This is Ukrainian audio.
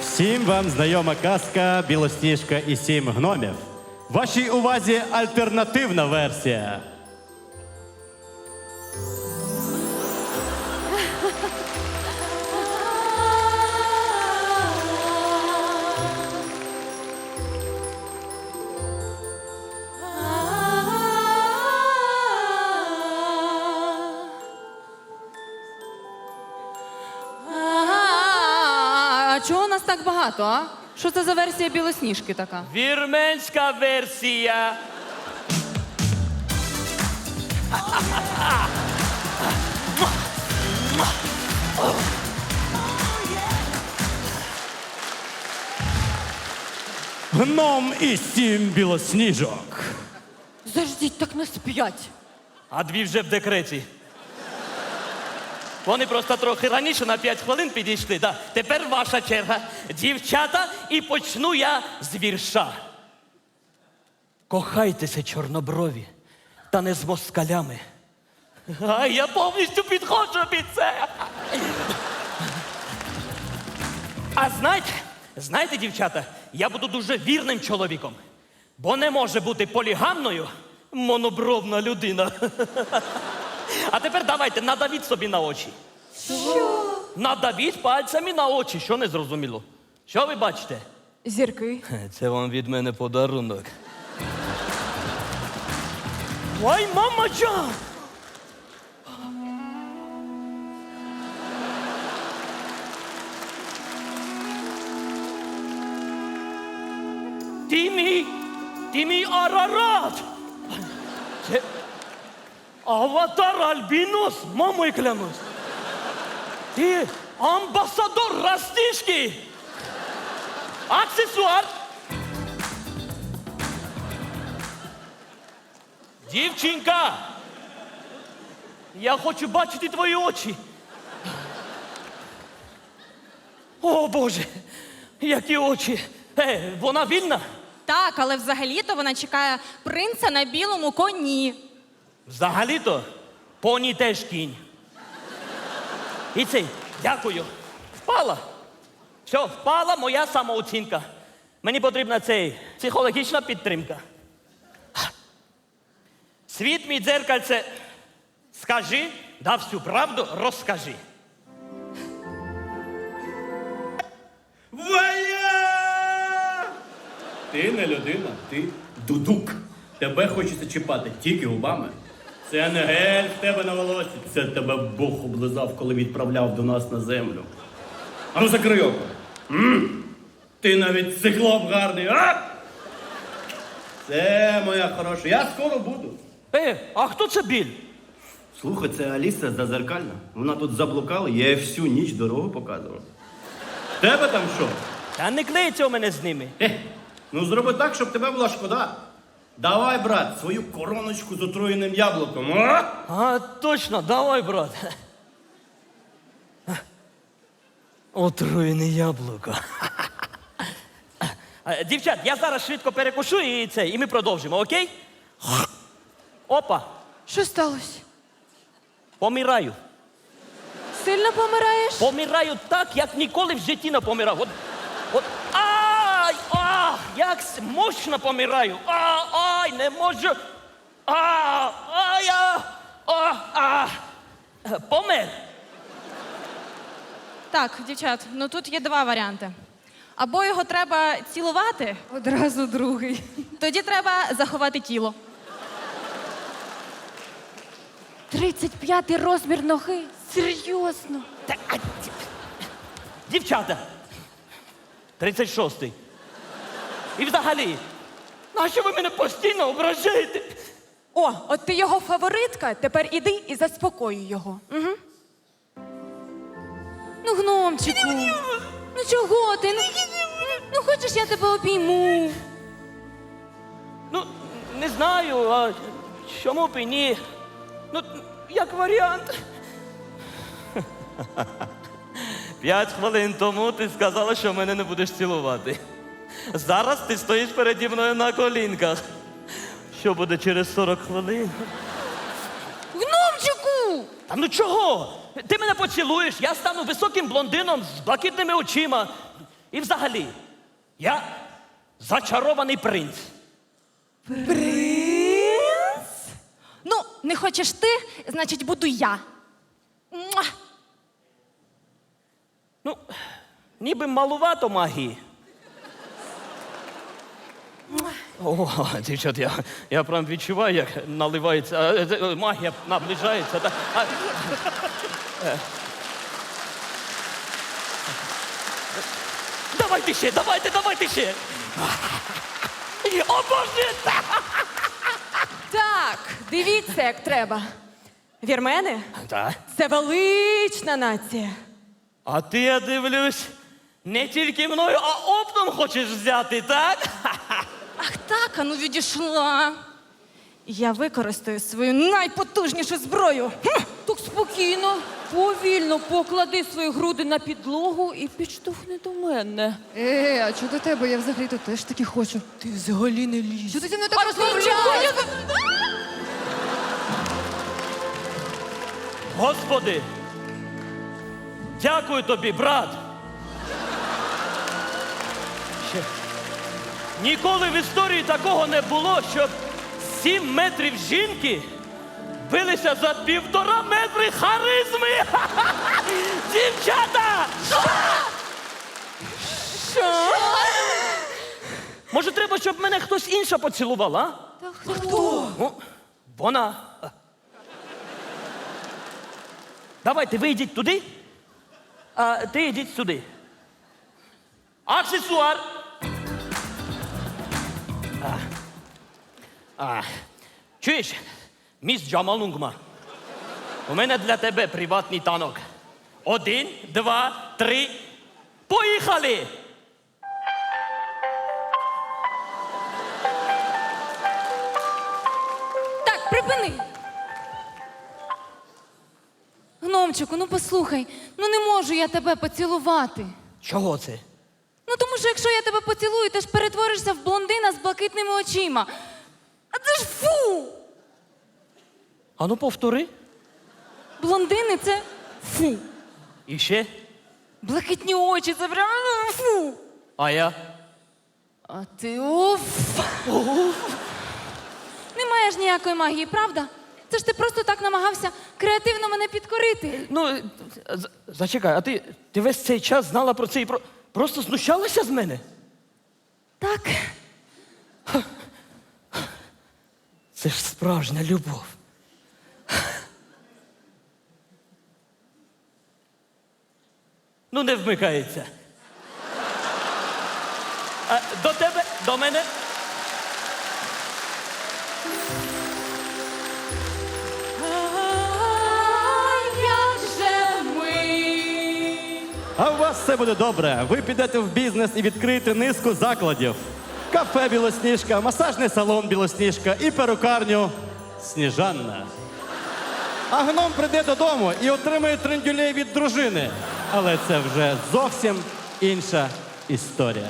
Всім вам знайома казка Білосніжка і сім гномів. Вашій увазі альтернативна версія. Так багато, а? Що це за версія білосніжки така? Вірменська версія. Гном і сім білосніжок. Заждіть, так нас п'ять. А дві вже в декреті. Вони просто трохи раніше на 5 хвилин підійшли. Да. Тепер ваша черга. Дівчата, і почну я з вірша. Кохайтеся, чорноброві, та не з москалями. А я повністю підходжу під це. А знаєте, знаєте, дівчата, я буду дуже вірним чоловіком, бо не може бути полігамною монобровна людина. А тепер давайте надавіть собі на очі. Що? Надавіть пальцями на очі, що не зрозуміло. Що ви бачите? Зірки. Це вам від мене подарунок. Ой, мама Джан! Ти мій, ти мій Арарат! Це аватар Альбінос, мамою клянусь. Ти амбасадор Растишки! Аксесуар! Дівчинка! Я хочу бачити твої очі. О Боже! Які очі! Е, вона вільна? Так, але взагалі-то вона чекає принца на білому коні. Взагалі-то поні теж кінь. І цей, дякую. Впала. Все, впала моя самооцінка. Мені потрібна цей психологічна підтримка. Світ мій дзеркальце, скажи, да всю правду розкажи. Ти не людина, ти дудук. Тебе хочеться чіпати тільки губами. Це не гель в тебе на волосі, це тебе Бог облизав, коли відправляв до нас на землю. А ну закрий око. М? Ти навіть циклоп гарний, а? Це моя хороша. Я скоро буду. Е, а хто це біль? Слухай, це Аліса зазеркальна. Вона тут заблукала, я їй всю ніч дорогу показував. Тебе там що? Та не клеїться у мене з ними. Е, ну зроби так, щоб тебе була шкода. Давай, брат, свою короночку з отруєним яблуком. А? А, точно, давай, брат. Отруєне яблуко. Е, Дівчат, я зараз швидко перекушу і це, і ми продовжимо, окей? Опа, Що сталося? помираю. Сильно помираєш? Помираю так, як ніколи в житті не помирав. От, от, ай, а, як с- мощно помираю. А, ай, не можу. А, а, а, а. Помер. Так, дівчат, ну тут є два варіанти. Або його треба цілувати, Одразу другий. тоді треба заховати тіло. 35 розмір ноги. Серйозно. Та, а, ді- Дівчата. 36-й. І взагалі, нащо ви мене постійно ображаєте? О, от ти його фаворитка, тепер іди і заспокоюй його. Угу. Ну, гномчику. Ну чого ти? Ну, ну хочеш, я тебе обійму. Ну, не знаю, а чому б і ні? Ну, як варіант. П'ять хвилин тому ти сказала, що мене не будеш цілувати. Зараз ти стоїш переді мною на колінках. Що буде через 40 хвилин? Гномчику! Та ну чого? Ти мене поцілуєш, я стану високим блондином з блакитними очима. І взагалі, я зачарований принц. Принц? Ну, не хочеш ти, значить, буду я. Муа! Ну, ніби малувато магії. О, дівчат, я, я прям відчуваю, як наливається, е, е, магія наближається. Та, а, е. Давайте ще, давайте, давайте ще. О, Боже! та! Так, дивіться, як треба. Вірмени Так. це велична нація. А ти, я дивлюсь, не тільки мною, а оптом хочеш взяти, так? Ах так, а ну відійшла. Я використаю свою найпотужнішу зброю. Хм! Так спокійно, повільно поклади свої груди на підлогу і підштовхни до мене. Е, а чого до тебе? Я взагалі то теж таки хочу. Ти взагалі не лізь. Чого ти зі мною так розмовляєш? Господи, дякую тобі, брат. Ніколи в історії такого не було, щоб сім метрів жінки билися за півтора метри харизми. Дівчата! Що? Може, треба, щоб мене хтось інша поцілувала? Та хто? Ну, вона. Давайте, ви йдіть туди, а ти йдіть сюди. Аксесуар. А. А. Чуєш, міс Джамалунгма, у мене для тебе приватний танок. Один, два, три. Поїхали! Так, припини. Гномчику, ну послухай, ну не можу я тебе поцілувати. Чого це? Ну тому що якщо я тебе поцілую, ти ж перетворишся в блондина з блакитними очима. А це ж фу! Ану повтори. Блондини це фу. І ще. Блакитні очі, це прям ну, фу. А я. А ти уф. Немає ж ніякої магії, правда? Це ж ти просто так намагався креативно мене підкорити. Ну, з- зачекай, а ти, ти весь цей час знала про це і про... просто знущалася з мене? Так. Це ж справжня любов. Ну, не вмикається. А, до тебе, до мене. Вас все буде добре. Ви підете в бізнес і відкриєте низку закладів: кафе Білосніжка, масажний салон Білосніжка і перукарню Сніжанна. А гном прийде додому і отримає трендюлей від дружини. Але це вже зовсім інша історія.